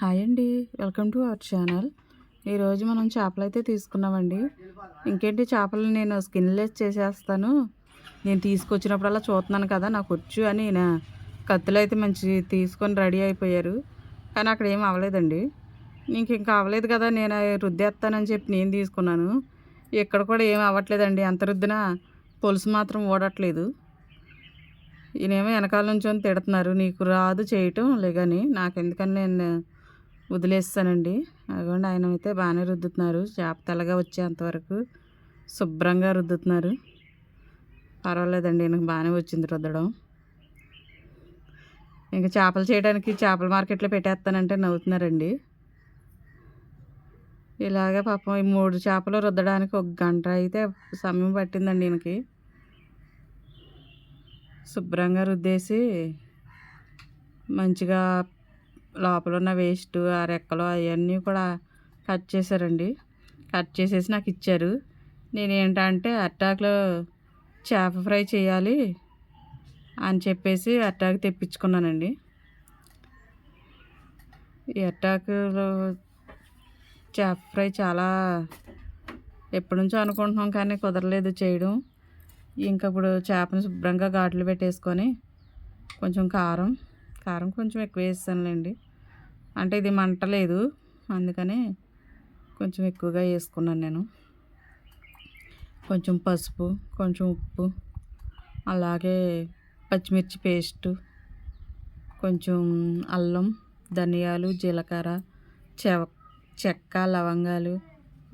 Hi అండి. Welcome to our channel. ఈరోజు మనం చేపలు అయితే తీసుకున్నామండి. ఇంకేంటి చేపలు నేను స్కిన్లెస్ చేసేస్తాను. నేను తీసుకొచ్చినప్పుడల్లా చూస్తున్నాను కదా నాకు వచ్చు అని నా కత్తులు అయితే మంచి తీసుకొని రెడీ అయిపోయారు. కానీ అక్కడ ఏం అవ్వలేదండి. నీకు ఇంకా అవ్వలేదు కదా నేను రుద్దేస్తానని చెప్పి నేను తీసుకున్నాను. ఇక్కడ కూడా ఏం అవ్వట్లేదండి. ఎంత రుద్దినా పులుసు మాత్రం ఓడట్లేదు ఈయనేమో వెనకాల నుంచి తిడుతున్నారు. నీకు రాదు చేయటం లేదని నాకు ఎందుకని నేను వదిలేస్తానండి. అదిగోండి ఆయన అయితే బాగానే రుద్దుతున్నారు. చేప తెల్లగా వచ్చేంతవరకు శుభ్రంగా రుద్దుతున్నారు. పర్వాలేదండి నాకు బాగానే వచ్చింది రుద్దడం. ఇంకా చేపలు చేయడానికి చేపల మార్కెట్లో పెట్టేస్తానంటే నవ్వుతున్నారండి. ఇలాగే పాపం ఈ మూడు చేపలు రుద్దడానికి ఒక గంట అయితే సమయం పట్టిందండి ఈయనకి. శుభ్రంగా రుద్దేసి మంచిగా లోపల ఉన్న వేస్ట్ ఆ రెక్కలు అవన్నీ కూడా కట్ చేశారండి. కట్ చేసేసి నాకు ఇచ్చారు. నేను ఏంటంటే అట్టాకులో చేప ఫ్రై చేయాలి అని చెప్పేసి అట్టాకు తెప్పించుకున్నానండి. ఈ అట్టాకులో చేప ఫ్రై చాలా ఎప్పటి నుంచో అనుకుంటున్నాం కానీ కుదరలేదు చేయడం. ఇంకా ఇప్పుడు చేపను శుభ్రంగా ఘాట్లు పెట్టేసుకొని కొంచెం కారం కారం కొంచెం ఎక్కువ వేస్తానులేండి. అంటే ఇది మంట లేదు. కొంచెం ఎక్కువగా వేసుకున్నాను నేను. కొంచెం పసుపు కొంచెం ఉప్పు అలాగే పచ్చిమిర్చి పేస్టు కొంచెం అల్లం ధనియాలు జీలకర్ర చెవ చెక్క లవంగాలు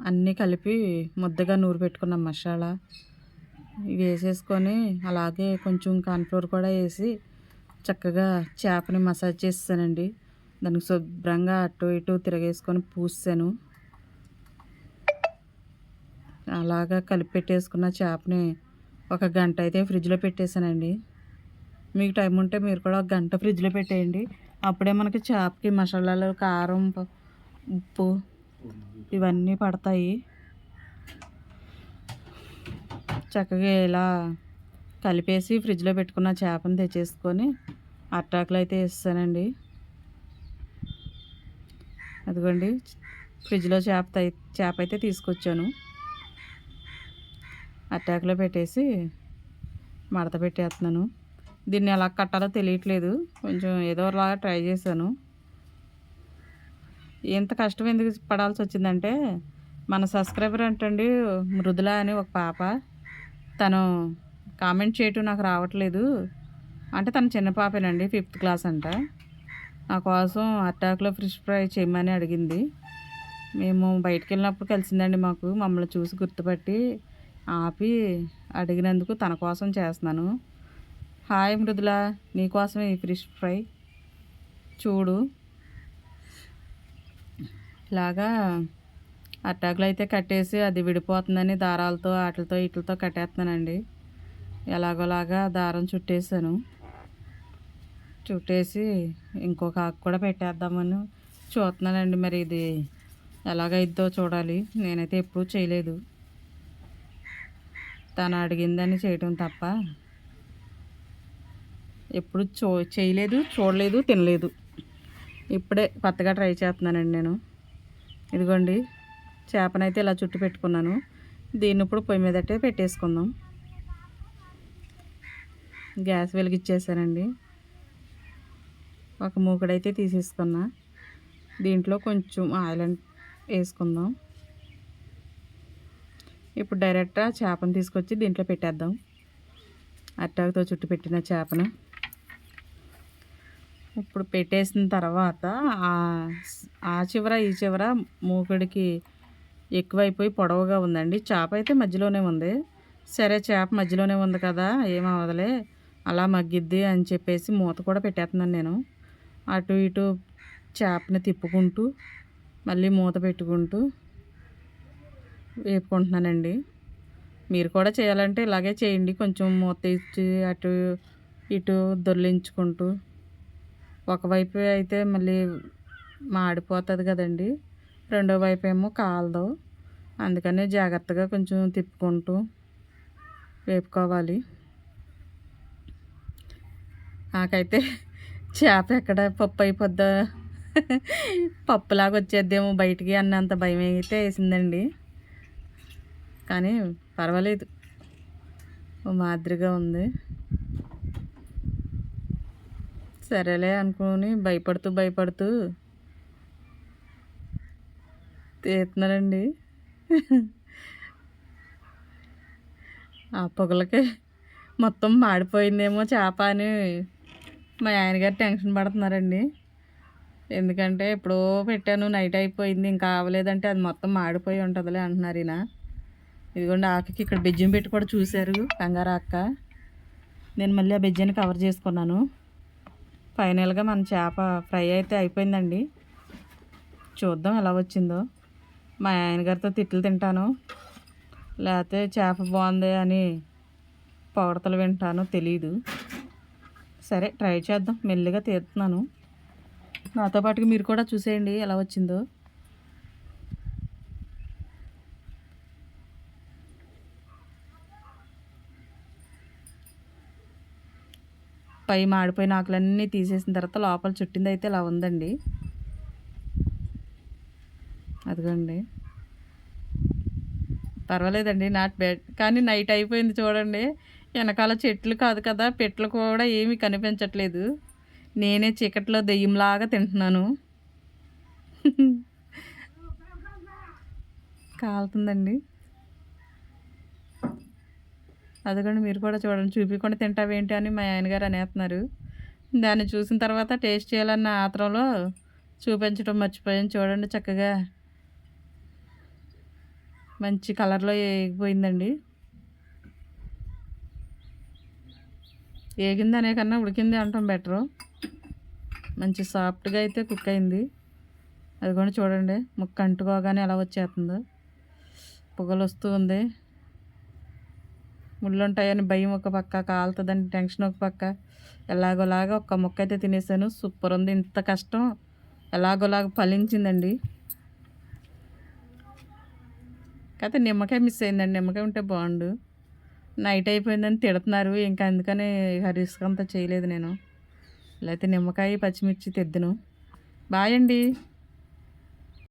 అన్నీ కలిపి ముద్దగా నూరు పెట్టుకున్న మసాలా. ఇవి వేసేసుకొని అలాగే కొంచెం కార్న్ఫ్లోర్ కూడా వేసి చక్కగా చేపని మసాజ్ చేస్తానండి దానికి శుభ్రంగా అటు ఇటు తిరగేసుకొని పూసాను. అలాగా కలిపి పెట్టేసుకున్న చేపని ఒక గంట అయితే ఫ్రిడ్జ్లో పెట్టేశానండి మీకు టైం ఉంటే మీరు కూడా ఒక గంట ఫ్రిడ్జ్లో పెట్టేయండి. అప్పుడే మనకి చేపకి మసాలాలు కారం ఉప్పు ఇవన్నీ పడతాయి. చక్కగా ఇలా కలిపేసి ఫ్రిడ్జ్లో పెట్టుకున్న చేపను తెచ్చేసుకొని అట్టాకులు అయితే వేస్తానండి. అదిగోండి ఫ్రిడ్జ్లో చేప చేప అయితే తీసుకొచ్చాను. అట్టాకులో పెట్టేసి మడత పెట్టేస్తున్నాను. దీన్ని ఎలా కట్టాలో తెలియట్లేదు. కొంచెం ఏదో ట్రై చేశాను. ఎంత కష్టం ఎందుకు పడాల్సి వచ్చిందంటే మన సబ్స్క్రైబర్ అంటండి మృదుల అని ఒక పాప. తను కామెంట్ చేయటం నాకు రావట్లేదు. అంటే తన చిన్న పాపేనండి ఫిఫ్త్ క్లాస్ అంట. నా కోసం అట్టాకులో ఫిష్ ఫ్రై చేయమని అడిగింది. మేము బయటికి వెళ్ళినప్పుడు కలిసిందండి మాకు. మమ్మల్ని చూసి గుర్తుపట్టి ఆపి అడిగినందుకు తన కోసం చేస్తున్నాను. హాయ్ మృదుల నీకోసమే ఈ ఫిష్ ఫ్రై. చూడు. ఇలాగా అట్టాకులు అయితే కట్టేసి అది విడిపోతుందని దారాలతో వాటితో వీటితో కట్టేస్తున్నానండి. ఎలాగోలాగా దారం చుట్టేసాను చుట్టేసి ఇంకొక ఆకు కూడా పెట్టేద్దామని చూస్తున్నానండి. మరి ఇది ఎలాగైద్దో చూడాలి. నేనైతే ఎప్పుడూ చేయలేదు. తను అడిగిందని చేయటం తప్ప ఎప్పుడు చూ చేయలేదు చూడలేదు తినలేదు. ఇప్పుడే కొత్తగా ట్రై చేస్తున్నానండి నేను. ఇదిగోండి చేపనైతే ఇలా చుట్టు పెట్టుకున్నాను. దీన్ని ఇప్పుడు పొయ్యి మీదటే పెట్టేసుకుందాం. గ్యాస్ వెలిగిచ్చేసానండి. ఒక మూకడైతే తీసేసుకున్నా. దీంట్లో కొంచెం ఆయిల్ వేసుకుందాం. ఇప్పుడు డైరెక్ట్గా చేపను తీసుకొచ్చి దీంట్లో పెట్టేద్దాం. అట్టాకుతో చుట్టు పెట్టిన చేపను. ఇప్పుడు పెట్టేసిన తర్వాత ఆ చివర ఈ చివర మూకుడికి ఎక్కువైపోయి పొడవుగా ఉందండి. చేప అయితే మధ్యలోనే ఉంది. సరే చేప మధ్యలోనే ఉంది కదా ఏమవదలే అలా మగ్గిద్ది అని చెప్పేసి మూత కూడా పెట్టేస్తున్నాను నేను. అటు ఇటు చేపని తిప్పుకుంటూ మళ్ళీ మూత పెట్టుకుంటూ వేపుకుంటున్నానండి. మీరు కూడా చేయాలంటే ఇలాగే చేయండి. కొంచెం మూత ఇచ్చి అటు ఇటు దొర్లించుకుంటూ. ఒకవైపు అయితే మళ్ళీ మాడిపోతుంది కదండి. రెండో వైపు ఏమో కాలదు. అందుకనే జాగ్రత్తగా కొంచెం తిప్పుకుంటూ వేపుకోవాలి. నాకైతే చేప ఎక్కడ? పప్పు అయిపోద్దా? పప్పులాగా వచ్చేద్దేమో బయటికి అన్నంత భయం అయితే వేసిందండి. కానీ పర్వాలేదు. ఓ మాదిరిగా ఉంది. సరేలే అనుకుని భయపడుతూ భయపడుతూ తీస్తున్నారండి. ఆ పొగలకి మొత్తం మాడిపోయిందేమో చేప అని మా ఆయనగారు టెన్షన్ పడుతున్నారండి. ఎందుకంటే ఎప్పుడో పెట్టాను నైట్ అయిపోయింది ఇంకా అవ్వలేదంటే అది మొత్తం మాడిపోయి ఉంటుందిలే అంటున్నారు ఈయన. ఇదిగోండి ఆకకి ఇక్కడ బెజ్జం పెట్టి కూడా చూశారు కంగారు అక్క. నేను మళ్ళీ ఆ బెజ్జాన్ని కవర్ చేసుకున్నాను. ఫైనల్గా మన చేప ఫ్రై అయితే అయిపోయిందండి. చూద్దాం ఎలా వచ్చిందో. మా ఆయనగారితో తిట్లు తింటాను. లేకపోతే చేప బాగుంది అని పొగడతలు వింటాను తెలీదు. సరే ట్రై చేద్దాం. మెల్లిగా తీస్తున్నాను నాతో పాటుగా మీరు కూడా చూసేయండి ఎలా వచ్చిందో. పై మాడిపోయిన ఆకులన్నీ తీసేసిన తర్వాత లోపల చుట్టింది అయితే ఇలా ఉందండి. అదిగోండి. పర్వాలేదండి నాట్ బ్యాడ్ కానీ నైట్ అయిపోయింది చూడండి. వెనకాల చెట్లు కాదు కదా పెట్లు కూడా ఏమీ కనిపించట్లేదు. నేనే చీకట్లో దెయ్యంలాగా తింటున్నాను. కాలుతుందండి. అదిగోండి మీరు కూడా చూడండి చూపించకుండా తింటావేంటి అని మా ఆయనగారు అనేస్తున్నారు. దాన్ని చూసిన తర్వాత టేస్ట్ చేయాలన్న ఆత్రంలో చూపించడం మర్చిపోయాను. చూడండి చక్కగా. మంచి కలర్లో వేగిపోయిందండి ఏగింది అనే కన్నా ఉడికింది అంటాం బెటరు మంచి సాఫ్ట్గా అయితే కుక్ అయింది. అది కూడా చూడండి ముక్క అంటుకోగానే ఎలా వచ్చేస్తుందో. పొగలు వస్తూ ఉంది. ముళ్ళు ఉంటాయని భయం ఒక పక్క కాలుతుందని టెన్షన్ ఒక పక్క. ఎలాగోలాగా ఒక్క ముక్క అయితే తినేసాను. సూపర్ ఉంది. ఇంత కష్టం. ఎలాగోలాగ ఫలించిందండి. కాకపోతే నిమ్మకాయ మిస్ అయిందండి. నిమ్మకాయ ఉంటే బాగుండు. నైట్ అయిపోయిందని తిడుతున్నారు. ఇంకా అందుకని రిస్క్ అంతా చేయలేదు నేను. లేకపోతే నిమ్మకాయ పచ్చిమిర్చి తెద్దును. బాయ్ అండి.